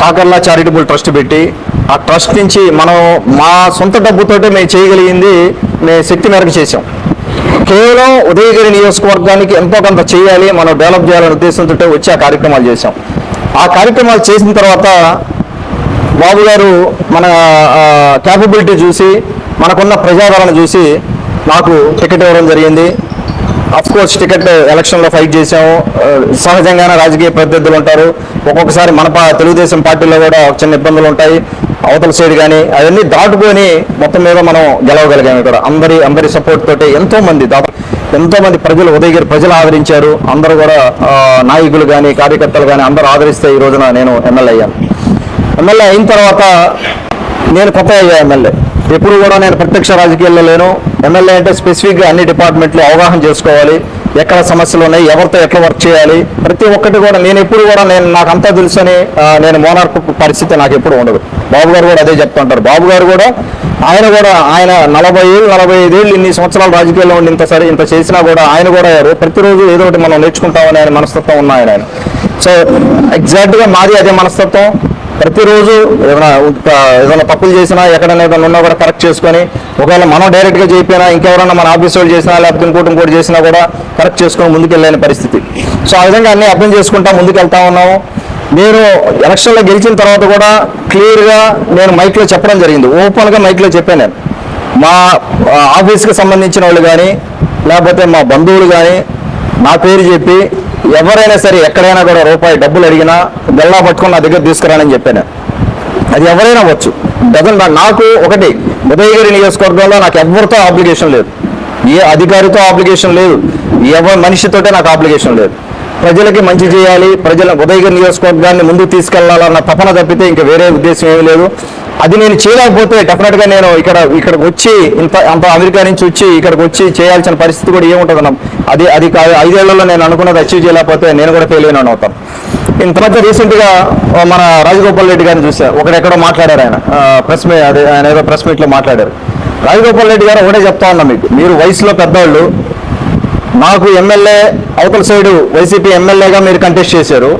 Kakarla charitable trust పెట్టి ఆ trust నుంచి మనం మా సొంత డబ్బుతోటే మేము చేయగలిగింది మేము శక్తి మేరకు చేసాం కేవలం ఉదయగిరి నియోజకవర్గానికి ఎంతో కొంత చేయాలి మనం డెవలప్ చేయాలనే ఉద్దేశంతో వచ్చి ఆ కార్యక్రమాలు చేసాం ఆ కార్యక్రమాలు చేసిన తర్వాత బాబు గారు మన క్యాపబిలిటీ చూసి మనకున్న ప్రజాదరణ చూసి నాకు టికెట్ ఇవ్వడం జరిగింది. కోర్స్ టికెట్ ఎలక్షన్లో ఫైట్ చేసాము సహజంగానే రాజకీయ ప్రత్యర్థులు ఉంటారు. ఒక్కొక్కసారి మన తెలుగుదేశం పార్టీలో కూడా చిన్న ఇబ్బందులు ఉంటాయి. అవతల సైడ్ కానీ అవన్నీ దాటుకొని మొత్తం మీద మనం గెలవగలిగాము ఇక్కడ. అందరి అందరి సపోర్ట్ తోటి ఎంతో మంది దాదాపు ఎంతో మంది ప్రజలు ఉదయగిరి ప్రజలు ఆదరించారు. అందరూ కూడా నాయకులు కానీ కార్యకర్తలు కానీ అందరూ ఆదరిస్తే ఈ రోజున నేను ఎమ్మెల్యే అయ్యాను. ఎమ్మెల్యే అయిన తర్వాత నేను కొత్త అయ్యా ఎమ్మెల్యే. ఎప్పుడు కూడా నేను ప్రత్యక్ష రాజకీయాల్లో లేను. ఎమ్మెల్యే అంటే స్పెసిఫిక్గా అన్ని డిపార్ట్మెంట్లు అవగాహన చేసుకోవాలి. ఎక్కడ సమస్యలు ఉన్నాయి ఎవరితో ఎట్లా వర్క్ చేయాలి ప్రతి ఒక్కటి కూడా నేను ఎప్పుడు కూడా నేను నాకు అంతా తెలుసని నేను మోనార్కు పరిస్థితి నాకు ఎప్పుడు ఉండదు. బాబు గారు కూడా అదే చెప్తుంటారు. బాబు గారు కూడా ఆయన కూడా ఆయన నలభై ఏళ్ళు నలభై ఐదేళ్ళు ఇన్ని సంవత్సరాలు రాజకీయాల్లో ఉండి ఇంత సరే ఇంత చేసినా కూడా ఆయన కూడా ప్రతిరోజు ఏదో ఒకటి మనం నేర్చుకుంటామని ఆయన మనస్తత్వం ఉన్న ఆయన సో ఎగ్జాక్ట్గా మాది అదే మనస్తత్వం. ప్రతిరోజు ఏదైనా ఏదైనా తప్పులు చేసినా ఎక్కడైనా ఏదైనా ఉన్నా కూడా కరెక్ట్ చేసుకొని ఒకవేళ మనం డైరెక్ట్గా చెప్పినా ఇంకెవరైనా మన ఆఫీస్ వాళ్ళు చేసినా లేకపోతే ఇంకోటి ఇంకోటి చేసినా కూడా కరెక్ట్ చేసుకొని ముందుకెళ్ళలేని పరిస్థితి. సో ఆ విధంగా అన్నీ అర్థం చేసుకుంటా ముందుకెళ్తా ఉన్నాము. నేను ఎలక్షన్లో గెలిచిన తర్వాత కూడా క్లియర్గా నేను మైక్లో చెప్పడం జరిగింది. ఓపెన్గా మైక్లో చెప్పాను నేను. మా ఆఫీస్కి సంబంధించిన వాళ్ళు కానీ లేకపోతే మా బంధువులు కానీ నా పేరు చెప్పి ఎవరైనా సరే ఎక్కడైనా కూడా రూపాయి డబ్బులు అడిగినా గల్లా పట్టుకుని నా దగ్గర తీసుకురానని చెప్పాను. అది ఎవరైనా వచ్చు డజన్ నాకు ఒకటి ఉదయగిరి నియోజకవర్గంలో నాకు ఎవరితో ఆబ్లిగేషన్ లేదు. ఏ అధికారితో ఆబ్లిగేషన్ లేదు. ఎవరి మనిషితోటే నాకు ఆబ్లిగేషన్ లేదు. ప్రజలకి మంచి చేయాలి. ప్రజల ఉదయగిరి నియోజకవర్గాన్ని ముందుకు తీసుకెళ్ళాలన్న తపన తప్పితే ఇంకా వేరే ఉద్దేశం ఏమీ లేదు. అది నేను చేయలేకపోతే డెఫినెట్గా నేను ఇక్కడ ఇక్కడికి వచ్చి ఇంత అంత అమెరికా నుంచి వచ్చి ఇక్కడికి వచ్చి చేయాల్సిన పరిస్థితి కూడా ఏముంటుంది అన్న అది అది కాదు. ఐదేళ్ళలో నేను అనుకున్నది అచీవ్ చేయలేకపోతే నేను కూడా ఫెయిల్ అయినా అవుతాను ఇంత మధ్య రీసెంట్గా మన రాజగోపాల్ రెడ్డి గారిని చూసా ఒకడెక్కడో మాట్లాడారు ఆయన. ప్రెస్ మీ అదే ఆయన ఏదో ప్రెస్ మీట్లో మాట్లాడారు. రాజగోపాల్ రెడ్డి గారు ఒకటే చెప్తా ఉన్నా మీకు. మీరు వయసులో పెద్దవాళ్ళు నాకు ఎమ్మెల్యే అవతల సైడు వైసీపీ ఎమ్మెల్యేగా మీరు కంటెస్ట్ చేశారు.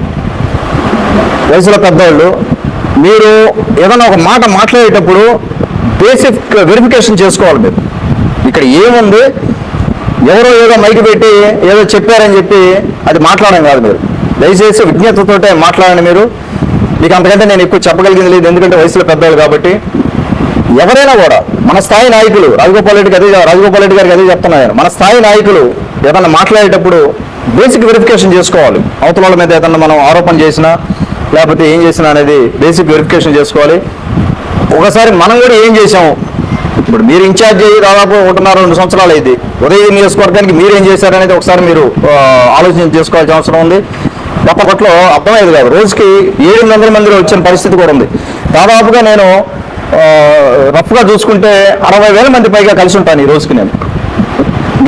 వయసులో పెద్దవాళ్ళు మీరు ఏదైనా ఒక మాట మాట్లాడేటప్పుడు బేసిక్ వెరిఫికేషన్ చేసుకోవాలి మీరు. ఇక్కడ ఏముంది? ఎవరో ఏదో మైకి పెట్టి ఏదో చెప్పారని చెప్పి అది మాట్లాడడం కాదు మీరు. దయచేసి విజ్ఞతతోటే మాట్లాడండి మీరు. మీకు అంతకంటే నేను ఎక్కువ చెప్పగలిగింది లేదు ఎందుకంటే వయసులో పెద్దవాళ్ళు కాబట్టి. ఎవరైనా కూడా మన స్థాయి నాయకులు రాజగోపాల్ రెడ్డికి అదే రాజగోపాల్ రెడ్డి గారికి అదే చెప్తున్నాను మన స్థాయి నాయకులు ఏదన్నా మాట్లాడేటప్పుడు బేసిక్ వెరిఫికేషన్ చేసుకోవాలి. అవతల వాళ్ళ మీద ఏదన్నా మనం ఆరోపణ చేసినా లేకపోతే ఏం చేసినా అనేది బేసిక్ వెరిఫికేషన్ చేసుకోవాలి. ఒకసారి మనం కూడా ఏం చేసాము ఇప్పుడు మీరు ఇన్ఛార్జ్ అయ్యి దాదాపు ఒకటిన్నర రెండు సంవత్సరాలు అయింది. ఉదయ నియోజకవర్గానికి మీరు ఏం చేశారనేది ఒకసారి మీరు ఆలోచన చేసుకోవాల్సిన అవసరం ఉంది. అప్పట్లో అర్థమయ్యేది కాదు. రోజుకి ఏడు వందల మంది వచ్చిన పరిస్థితి కూడా ఉంది. దాదాపుగా నేను రఫ్గా చూసుకుంటే అరవై వేల మంది పైగా కలిసి ఉంటాను ఈ రోజుకి నేను.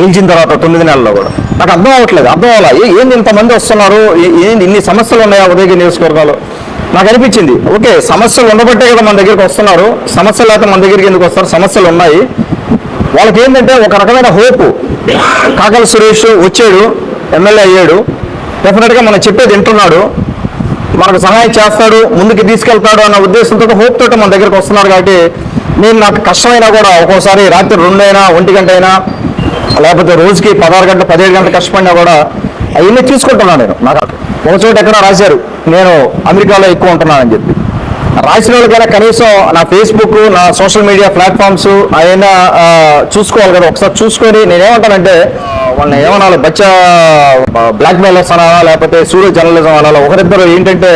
గెలిచిన తర్వాత తొమ్మిది నెలల్లో కూడా. నాకు అర్థం అవ్వట్లేదు అర్థం అవ్వాలా? ఏ- ఏంది ఇంతమంది వస్తున్నారు? ఏంది ఇన్ని సమస్యలు ఉన్నాయా ఉదయగిరి నియోజకవర్గాలు నాకు అనిపించింది ఓకే సమస్యలు ఉండబట్టే కదా మన దగ్గరికి వస్తున్నారు సమస్యలు లేకపోతే మన దగ్గరికి ఎందుకు వస్తారు? సమస్యలు ఉన్నాయి. వాళ్ళకి ఏంటంటే ఒక రకమైన హోపు. కాకల సురేష్ వచ్చాడు ఎమ్మెల్యే అయ్యాడు. డెఫినెట్గా మనం చెప్పేది వింటున్నాడు. మనకు సహాయం చేస్తాడు ముందుకు తీసుకెళ్తాడు అన్న ఉద్దేశంతో హోప్ మన దగ్గరికి వస్తున్నాడు కాబట్టి నేను నాకు కష్టమైనా కూడా ఒక్కోసారి రాత్రి రెండు అయినా ఒంటి గంట అయినా లేకపోతే రోజుకి పదహారు గంటలు పదిహేడు గంటలు కష్టపడినా కూడా అవన్నీ తీసుకుంటున్నాను నేను. నాకు ఒక చోట ఎక్కడ రాశారు నేను అమెరికాలో ఎక్కువ ఉంటున్నానని చెప్పి. రాసిన వాళ్ళకైనా కనీసం నా ఫేస్బుక్ నా సోషల్ మీడియా ప్లాట్ఫామ్స్ అయినా చూసుకోవాలి కదా. ఒకసారి చూసుకొని నేనేమంటానంటే వాళ్ళని ఏమనాలి? బచ్చా బ్లాక్ మెయిలర్స్ అనాలా? లేకపోతే సూర్య జర్నలిజం అనాలా? ఒకరిద్దరు ఏంటంటే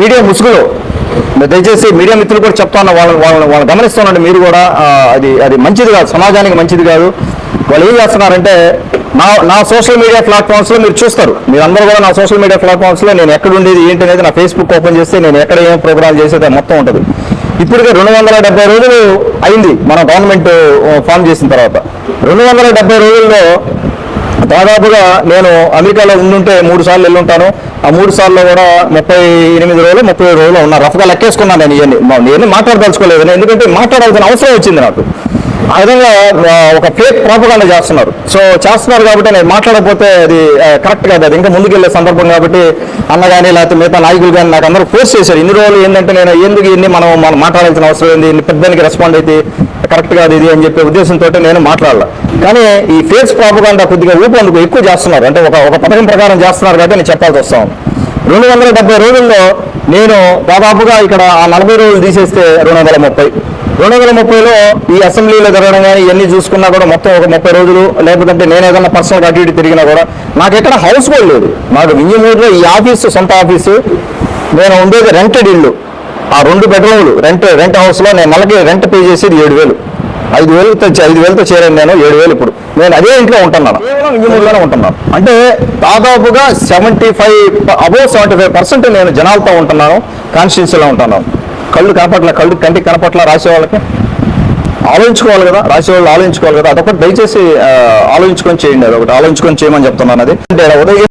మీడియా ముసుగులో దయచేసి మీడియా మిత్రులు కూడా చెప్తా ఉన్నా వాళ్ళని వాళ్ళని వాళ్ళని గమనిస్తున్నాండి మీరు కూడా. అది అది మంచిది కాదు సమాజానికి మంచిది కాదు. వాళ్ళు ఏం చేస్తున్నారంటే నా నా సోషల్ మీడియా ప్లాట్ఫామ్స్లో మీరు చూస్తారు. మీరు అందరూ కూడా నా సోషల్ మీడియా ప్లాట్ఫామ్స్లో నేను ఎక్కడ ఉండేది ఏంటి అనేది నా ఫేస్బుక్ ఓపెన్ చేస్తే నేను ఎక్కడ ఏం ప్రోగ్రామ్ చేసేది మొత్తం ఉంటుంది. ఇప్పటికే రెండు వందల డెబ్బై రోజులు అయింది మన గవర్నమెంట్ ఫామ్ చేసిన తర్వాత. రెండు వందల డెబ్బై రోజుల్లో దాదాపుగా నేను అమెరికాలో ఉండుంటే మూడు సార్లు వెళ్ళుంటాను. ఆ మూడు సార్లు కూడా ముప్పై ఎనిమిది రోజులు ముప్పై ఏడు రోజులు ఉన్నా రఫ్గా లెక్కేసుకున్నాను నేను ఇవన్నీ. నేను మాట్లాడదలుచుకోలేదు ఎందుకంటే మాట్లాడాల్సిన అవసరం వచ్చింది నాకు. ఆ విధంగా ఒక ఫేక్ ప్రాపగాండ చేస్తున్నారు. సో చేస్తున్నారు కాబట్టి నేను మాట్లాడకపోతే అది కరెక్ట్ కాదు. అది ఇంకా ముందుకెళ్ళే సందర్భం కాబట్టి అన్న కానీ లేకపోతే మిగతా నాయకులు కానీ నాకు అందరూ ఫోర్స్ చేశారు. ఇన్ని రోజులు ఏంటంటే నేను ఎందుకు ఇన్ని మనం మనం మాట్లాడాల్సిన అవసరం ఏంది? ఇన్ని పెద్దానికి రెస్పాండ్ అయితే కరెక్ట్ కాదు ఇది అని చెప్పే ఉద్దేశంతో నేను మాట్లాడాల. కానీ ఈ ఫేస్ ప్రాపగాండ కొద్దిగా ఊపందుకు ఎక్కువ చేస్తున్నారు. అంటే ఒక ఒక పథకం ప్రకారం చేస్తున్నారు కాబట్టి నేను చెప్పాల్సి వస్తాం రెండు వందల డెబ్బై రోజుల్లో నేను దాదాపుగా ఇక్కడ ఆ నలభై రోజులు తీసేస్తే రెండు వందల ముప్పై. రెండు వందల ముప్పైలో ఈ అసెంబ్లీలో జరగడం కానీ ఇవన్నీ చూసుకున్నా కూడా మొత్తం ఒక ముప్పై రోజులు లేకపోతే నేను ఏదైనా పర్సనల్ అటు ఇటు తిరిగినా కూడా నాకు ఎక్కడ హౌస్ కూడా లేదు. నాకు వింజమూరులో ఈ ఆఫీసు సొంత ఆఫీసు. నేను ఉండేది రెంటెడ్ ఇల్లు. ఆ రెండు బెడ్రూమ్లు రెంట్ రెంట్ హౌస్లో నేను నెలకి రెంట్ పే చేసేది ఏడు వేలు. ఐదు వేలతో ఐదు వేలతో చేరాను నేను ఏడు వేలు ఇప్పుడు. నేను అదే ఇంట్లో ఉంటున్నాను. వింజమూరులోనే ఉంటున్నాను. అంటే దాదాపుగా seventy five above seventy five percent నేను జనాలతో ఉంటున్నాను కాన్స్టిట్యూన్సీలో ఉంటున్నాను. కళ్ళు కనపట్ల కళ్ళు కంటికి కనపట్ల రాసే వాళ్ళకి ఆలోచించుకోవాలి కదా రాసే వాళ్ళు ఆలోచించుకోవాలి కదా. అదొకటి దయచేసి ఆలోచించుకొని చేయండి అదొకటి ఆలోచించుకొని చేయమని చెప్తున్నాను అది. అంటే ఉదయం